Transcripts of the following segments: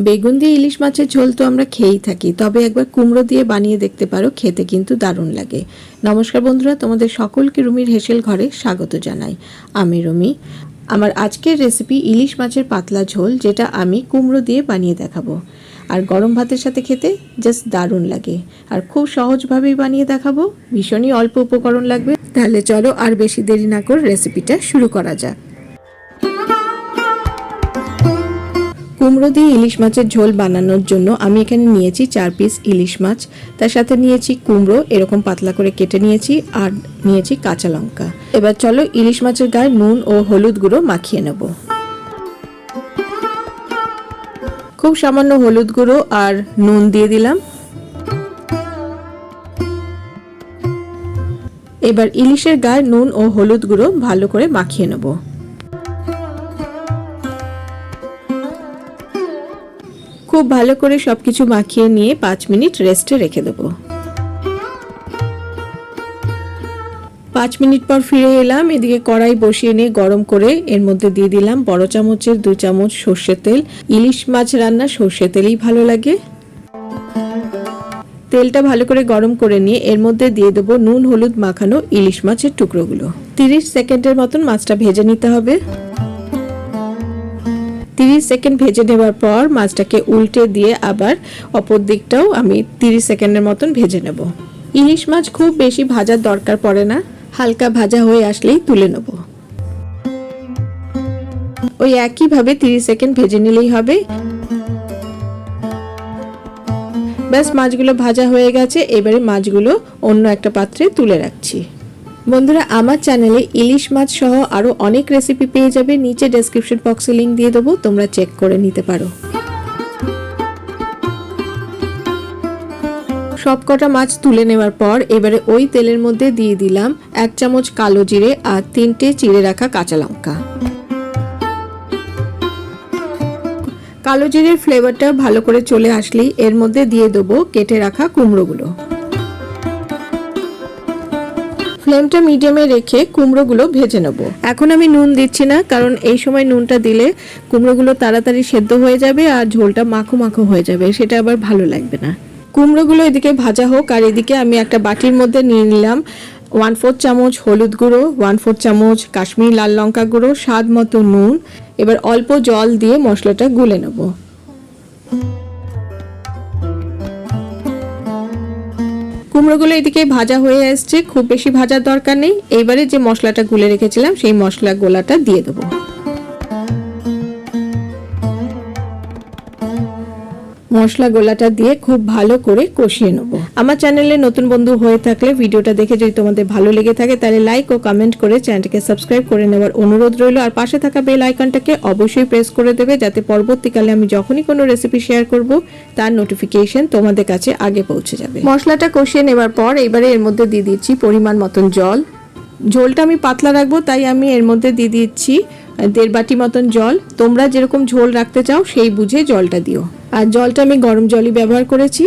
বেগুন দিয়ে ইলিশ মাছের ঝোল তো আমরা খেয়েই থাকি। তবে একবার কুমড়ো দিয়ে বানিয়ে দেখতে পারো, খেতে কিন্তু দারুণ লাগে। নমস্কার বন্ধুরা, তোমাদের সকলকে রুমির হেসেল ঘরে স্বাগত জানাই। আমি রুমি। আমার আজকের রেসিপি ইলিশ মাছের পাতলা ঝোল, যেটা আমি কুমড়ো দিয়ে বানিয়ে দেখাবো। আর গরম ভাতের সাথে খেতে জাস্ট দারুণ লাগে। আর খুব সহজভাবেই বানিয়ে দেখাবো। ভীষণই অল্প উপকরণ লাগবে। তাহলে চলো আর বেশি দেরি না করে রেসিপিটা শুরু করা যাক। কুমড়ো দিয়ে ইলিশ মাছের ঝোল বানানোর জন্য আমি এখানে নিয়েছি চার পিস ইলিশ মাছ। তার সাথে নিয়েছি কুমড়ো, এরকম পাতলা করে কেটে নিয়েছি আর নিয়েছি কাঁচা লঙ্কা। এবার চলো ইলিশ মাছের গায়ে নুন ও হলুদ গুঁড়ো মাখিয়ে নেব। খুব সামান্য হলুদ গুঁড়ো আর নুন দিয়ে দিলাম। এবার ইলিশের গায়ে নুন ও হলুদ গুঁড়ো ভালো করে মাখিয়ে নেব। খুব ভালো করে সবকিছু মাখিয়ে নিয়ে পাঁচ মিনিট রেস্টে রেখে দেবো। পাঁচ মিনিট পর ফিরে এলাম, এদিকে কড়াই বসিয়ে নিয়ে গরম করে এর মধ্যে দিয়ে দিলাম বড় চামচের দু চামচ সর্ষের তেল। ইলিশ মাছ রান্না সর্ষে তেলেই ভালো লাগে। তেলটা ভালো করে গরম করে নিয়ে এর মধ্যে দিয়ে দেবো নুন, হলুদ মাখানো ইলিশ মাছের টুকরোগুলো। তিরিশ সেকেন্ডের মতন মাছটা ভেজে নিতে হবে। তিরিশ সেকেন্ড ভেজে নেওয়ার পর মাছটাকে উল্টে দিয়ে আবার অপর দিকটাও আমি তিরিশ সেকেন্ডের মতন ভেজে নেব। ইলিশ মাছ খুব বেশি ভাজার দরকার পড়ে না, হালকা ভাজা হয়ে আসলেই তুলে নেব। ওই একইভাবে তিরিশ সেকেন্ড ভেজে নিলেই হবে। ব্যাস, মাছগুলো ভাজা হয়ে গেছে। এবারে মাছগুলো অন্য একটা পাত্রে তুলে রাখছি। বন্ধুরা, আমার চ্যানেলে ইলিশ মাছ সহ আরও অনেক রেসিপি পেয়ে যাবে। নিচে ডেসক্রিপশন বক্সে লিঙ্ক দিয়ে দেবো, তোমরা চেক করে নিতে পারো। সবকটা মাছ তুলে নেওয়ার পর এবারে ওই তেলের মধ্যে দিয়ে দিলাম এক চামচ কালো জিরে আর তিনটে চিড়ে রাখা কাঁচা লঙ্কা। কালো জিরের ফ্লেভারটা ভালো করে চলে আসলেই এর মধ্যে দিয়ে দেবো কেটে রাখা কুমড়োগুলো। ফ্লেমটা মিডিয়ামে রেখে কুমড়োগুলো ভেজে নেব। এখন আমি নুন দিচ্ছি না কারণ এই সময় নুনটা দিলে কুমড়োগুলো তাড়াতাড়ি সেদ্ধ হয়ে যাবে আর ঝোলটা মাখো মাখো হয়ে যাবে সেটা আবার ভালো লাগবে না। কুমড়োগুলো এদিকে ভাজা হোক আর এদিকে আমি একটা বাটির মধ্যে নিয়ে নিলাম ওয়ান ফোর চামচ হলুদ গুঁড়ো ওয়ান ফোর চামচ কাশ্মীরি লাল লঙ্কা গুঁড়ো স্বাদ মতো নুন। এবার অল্প জল দিয়ে মশলাটা গুলে নেব। কুমড়োগুলো এদিকে ভাজা হয়ে আসছে। খুব বেশি ভাজার দরকার নেই। এইবারে যে মশলাটা গুলে রেখেছিলাম, সেই মশলা গোলাটা দিয়ে দেবো। মশলা গোলাটা দিয়ে খুব ভালো করে কষিয়ে নেব। আমার চ্যানেলে নতুন বন্ধু হয়ে থাকলে ভিডিওটা দেখে যদি তোমাদের ভালো লেগে থাকে, তাহলে লাইক ও কমেন্ট করে চ্যানেলটাকে সাবস্ক্রাইব করে নেওয়ার অনুরোধ রইল। আর পাশে থাকা বেল আইকনটাকে অবশ্যই প্রেস করে দেবে, যাতে পরবর্তীকালে আমি যখনই কোনো রেসিপি শেয়ার করব, তার নোটিফিকেশন তোমাদের কাছে আগে পৌঁছে যাবে। মশলাটা কষিয়ে নেবার পর এবারে এর মধ্যে দিয়ে দিচ্ছি পরিমাণ মতন জল। ঝোলটা আমি পাতলা রাখব, তাই আমি এর মধ্যে দিয়ে দিচ্ছি দেড় বাটি মতন জল। তোমরা যেরকম ঝোল রাখতে চাও, সেই বুঝে জলটা দিও। আর জলটা আমি গরম জলই ব্যবহার করেছি।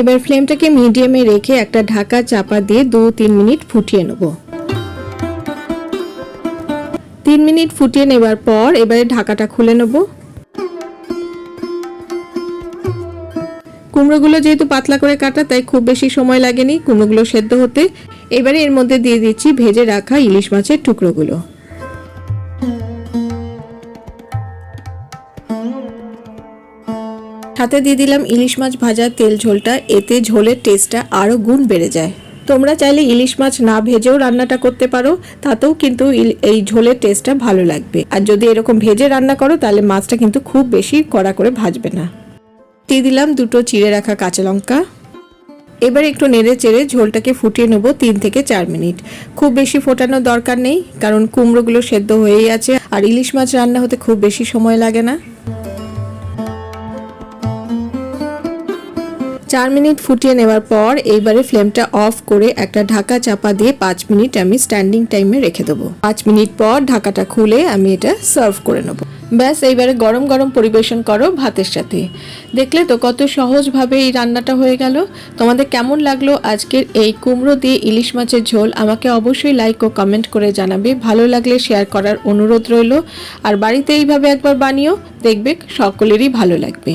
এবার ফ্লেমটাকে মিডিয়ামে রেখে একটা ঢাকা চাপা দিয়ে দু তিন মিনিট ফুটিয়ে নেব। তিন মিনিট ফুটিয়ে নেবার পর এবারে ঢাকাটা খুলে নেব। কুমড়োগুলো যেহেতু পাতলা করে কাটা, তাই খুব বেশি সময় লাগেনি কুমড়োগুলো সেদ্ধ হতে। এবারে এর মধ্যে দিয়ে দিচ্ছি ভেজে রাখা ইলিশ মাছের টুকরোগুলো। সাথে দিয়ে দিলাম ইলিশ মাছ ভাজার তেল ঝোলটা, এতে ঝোলের টেস্টটা আরও গুণ বেড়ে যায়। তোমরা চাইলে ইলিশ মাছ না ভেজেও রান্নাটা করতে পারো, তাতেও কিন্তু এই ঝোলের টেস্টটা ভালো লাগবে। আর যদি এরকম ভেজে রান্না করো, তাহলে মাছটা কিন্তু খুব বেশি কড়া করে ভাজবে না। দিয়ে দিলাম দুটো চিড়ে রাখা কাঁচা লঙ্কা। এবার একটু নেড়ে চেড়ে ঝোলটাকে ফুটিয়ে নেব তিন থেকে চার মিনিট। খুব বেশি ফোটানোর দরকার নেই, কারণ কুমড়োগুলো সেদ্ধ হয়েই আছে, আর ইলিশ মাছ রান্না হতে খুব চার মিনিট ফুটিয়ে নেওয়ার পর এইবারে ফ্লেমটা অফ করে একটা ঢাকা চাপা দিয়ে পাঁচ মিনিট আমি স্ট্যান্ডিং টাইমে রেখে দেবো। পাঁচ মিনিট পর ঢাকাটা খুলে আমি এটা সার্ভ করে নেব। ব্যাস, এইবারে গরম গরম পরিবেশন করো ভাতের সাথে। দেখলে তো কত সহজভাবে এই রান্নাটা হয়ে গেল। তোমাদের কেমন লাগল আজকের এই কুমড়ো দিয়ে ইলিশ মাছের ঝোল? আমাকে অবশ্যই লাইক ও কমেন্ট করে জানাবে। ভালো লাগলে শেয়ার করার অনুরোধ রইল। আর বাড়িতে এইভাবে একবার বানিও, দেখবে সকলেরই ভালো লাগবে।